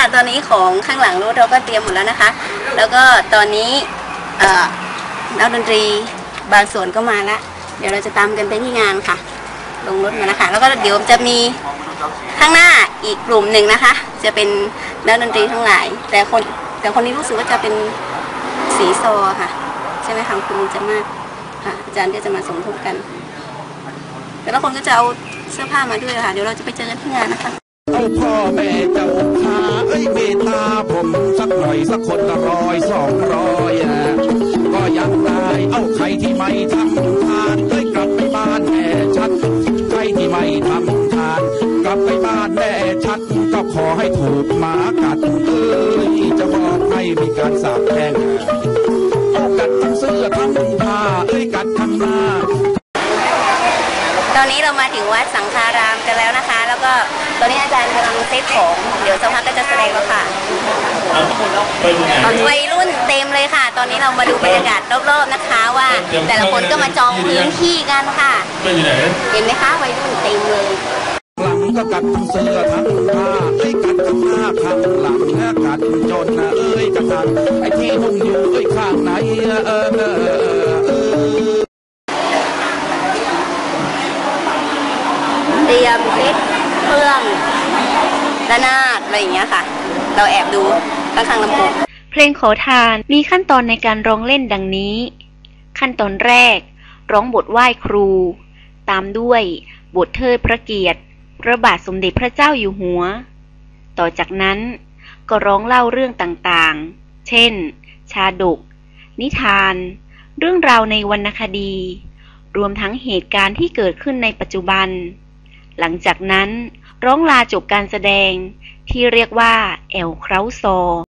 ค่ะ ตอนนี้ของข้างหลังรถเราก็เตรียมหมดแล้วนะคะ แล้วก็ตอนนี้นักดนตรีบางส่วนก็มาแล้วเดี๋ยวเราจะตามกันไปที่งานค่ะ ลงรถมานะคะ แล้วก็เดี๋ยวจะมีข้างหน้าอีกกลุ่มหนึ่งนะคะ จะเป็นนักดนตรีทั้งหลาย แต่คนแต่คนนี้รู้สึกว่าจะเป็นสีซอค่ะ ใช่ไหมคะคุณจะมากค่ะอาจารย์ก็จะมาสมทบกัน แต่ละคนก็จะเอาเสื้อผ้ามาด้วยค่ะ เดี๋ยวเราจะไปเจอกันที่งานนะคะพ่อแม่เจ้าขา สักหน่อยสักคนละร้อยสองร้อยก็ยังได้เอาใครที่ไม่ทำทานเอ้ยกลับไปบ้านแม่ชัดใครที่ไม่ทำทาน กลับไปบ้านแม่ชัด ก็ขอให้ถูกหมากัดเอ้ยจะบอกให้มีการสาบแช่งเอากัดทั้งเสื้อทั้งผ้าเอ้ยกัดทั้งหน้าตอนนี้เรามาถึงวัดสังฆารามกันแล้วนะคะ แล้วก็ตอนนี้อาจารย์กำลังเซตของ เดี๋ยวสักพักก็จะแสดงแล้วค่ะ วัยรุ่นเต็มเลยค่ะ ตอนนี้เรามาดูบรรยากาศรอบๆนะคะ ว่า แต่ละคนก็มาจองพื้นที่กันค่ะไม่อยู่ไหนเห็นไหมคะวัยรุ่นเต็มเลยหลังก็กัดทั้งเสื้อทั้งผ้าเอ้ยกัดทั้งหน้าข้างหลังนะกัดจนนะเอ้ยกระทังไอ้ที่นุ่งอยู่เอ้ยข้างไหนเออเออเออเออเตรียมเซตเครื่องระนาดอะไรอย่างเงี้ยค่ะ เราแอบดู ข้างๆลำโพงเพลงขอทานมีขั้นตอนในการร้องเล่นดังนี้ ขั้นตอนแรก ร้องบทไหว้ครู ตามด้วยบทเทิดพระเกียรติพระบาทสมเด็จพระเจ้าอยู่หัว ต่อจากนั้นก็ร้องเล่าเรื่องต่างๆ เช่น ชาดก นิทาน เรื่องราวในวรรณคดี รวมทั้งเหตุการณ์ที่เกิดขึ้นในปัจจุบัน หลังจากนั้น ร้องลาจบการแสดง ที่เรียกว่า แอลเคราซอ